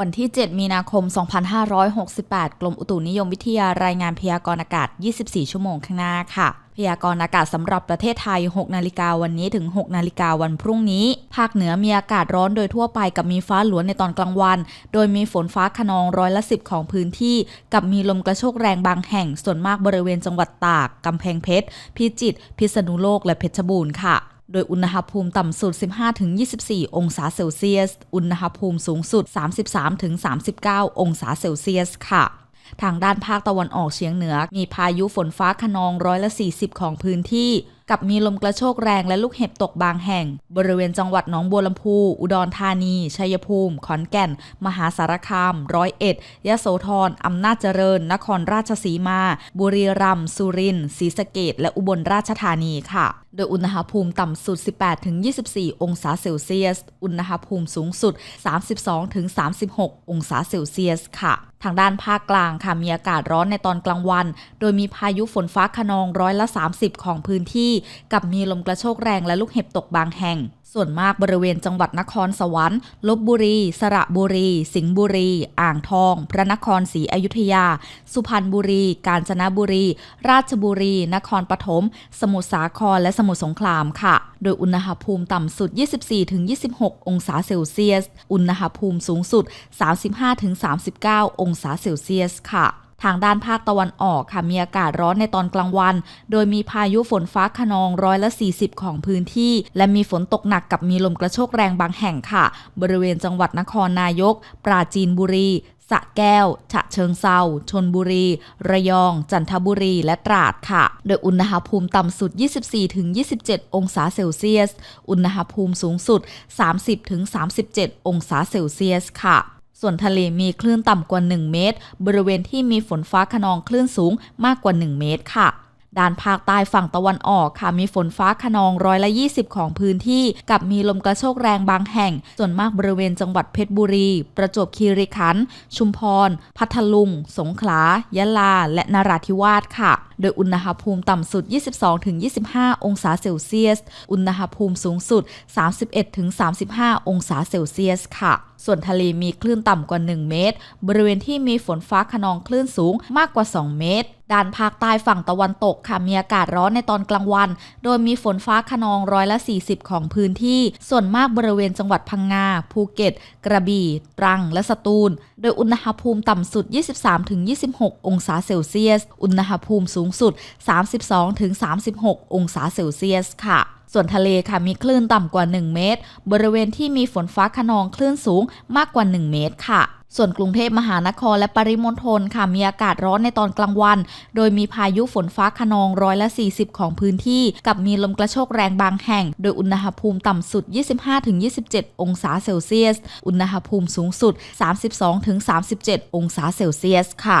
วันที่ 7 มีนาคม 2568 กรมอุตุนิยมวิทยารายงานพยากรณ์อากาศ 24 ชั่วโมงข้างหน้าค่ะ พยากรณ์อากาศสำหรับประเทศไทย 6 นาฬิกาวันนี้ถึง 6 นาฬิกาวันพรุ่งนี้ ภาคเหนือมีอากาศร้อนโดยทั่วไปกับมีฟ้าหลวในตอนกลางวัน โดยมีฝนฟ้าขนองร้อยละ10ของพื้นที่ กับมีลมกระโชกแรงบางแห่ง ส่วนมากบริเวณจังหวัดตาก กำแพงเพชร พิจิตร พิษณุโลก และเพชรบูรณ์ค่ะ โดยอุณหภูมิต่ำสุด 15-24 องศาเซลเซียส อุณหภูมิสูงสุด 33-39 องศาเซลเซียสค่ะทางด้านภาคตะวันออกเฉียงเหนือ มีพายุฝนฟ้าขนองร้อยละ 40 ของพื้นที่ กับมีลมกระโชกแรงและลูกเห็บตกบางแห่ง บริเวณจังหวัดหนองบัวลำพู อุดรธานี ชัยภูมิ ขอนแก่น มหาสารคาม ร้อยเอ็ด ยโสธรอำนาจเจริญ นครราชสีมา บุรีรัมย์ สุรินทร์ ศรีสะเกดและอุบลราชธานีค่ะ โดยอุณหภูมิต่ำสุด 18-24 องศาเซลเซียส อุณหภูมิสูงสุด 32-36 องศาเซลเซียสค่ะ ทางด้านภาคกลางค่ะมีอากาศร้อนในตอนกลางวัน โดยมีพายุฝนฟ้าขนองร้อยละ 30 ของพื้นที่ กับมีลมกระโชกแรงและลูกเห็บตกบางแห่งส่วนมากบริเวณจังหวัดนครสวรรค์ ลบบุรี สระบุรี สิงห์บุรี อ่างทอง พระนครศรีอยุธยา สุพรรณบุรี กาญจนบุรี ราชบุรี นครปฐม สมุทรสาคร และสมุทรสงครามค่ะ โดยอุณหภูมิต่ำสุด 24-26 องศาเซลเซียส อุณหภูมิสูงสุด 35-39 องศาเซลเซียสค่ะ ทางด้านภาคตะวันออกค่ะมีอากาศร้อนในตอนกลางวัน โดยมีพายุฝนฟ้าขนองร้อยละ 40 ของพื้นที่ และมีฝนตกหนักกับมีลมกระโชกแรงบางแห่งค่ะ บริเวณจังหวัดนครนายก ปราจีนบุรีสะแก้ว ฉะเชิงเซาชนบุรี ระยอง จันทบุรี และตราดค่ะ โดยอุณหภูมิต่ำสุด 24-27 องศาเซลเซียส อุณหภูมิสูงสุด 30-37 องศาเซลเซียสค่ะ ส่วนทะเลมีคลื่นต่ำกว่า 1 เมตร บริเวณที่มีฝนฟ้าขนองคลื่นสูงมากกว่า 1 เมตรค่ะ ด้านภาคใต้ฝั่งตะวันออกค่ะมีฝนฟ้าขนองร้อยละ 20 ของพื้นที่ กับมีลมกระโชกแรงบางแห่ง ส่วนมากบริเวณจังหวัดเพชรบุรี ประจวบคีรีขันธ์ชุมพร พัทลุง สงขลา ยะลา และนราธิวาสค่ะ โดยอุณหภูมิต่ำสุด 22-25 องศาเซลเซียส อุณหภูมิสูงสุด 31-35 องศาเซลเซียสค่ะส่วนทะเลมีคลื่นต่ำกว่า 1 เมตร บริเวณที่มีฝนฟ้าขนองคลื่นสูงมากกว่า 2 เมตร ด้านภาคใต้ฝั่งตะวันตกค่ะมีอากาศร้อนในตอนกลางวัน โดยมีฝนฟ้าขนองร้อยละ 40 ของพื้นที่ ส่วนมากบริเวณจังหวัดพังงา ภูเก็ต กระบี่ ตรัง และสตูล โดยอุณหภูมิต่ำสุด 23-26 องศาเซลเซียส อุณหภูมิสูงสุด 32-36 องศาเซลเซียสค่ะ ส่วนทะเลค่ะมีคลื่นต่ำกว่า 1 เมตร บริเวณที่มีฝนฟ้าขนองคลื่นสูงมากกว่า 1 เมตรค่ะส่วนกรุงเทพมหานครและปริมณฑลค่ะมีอากาศร้อนในตอนกลางวัน โดยมีพายุฝนฟ้าขนองร้อยละ 40 ของพื้นที่ กับมีลมกระโชกแรงบางแห่ง โดยอุณหภูมิต่ำสุด 25-27 องศาเซลเซียส อุณหภูมิสูงสุด 32-37 องศาเซลเซียสค่ะ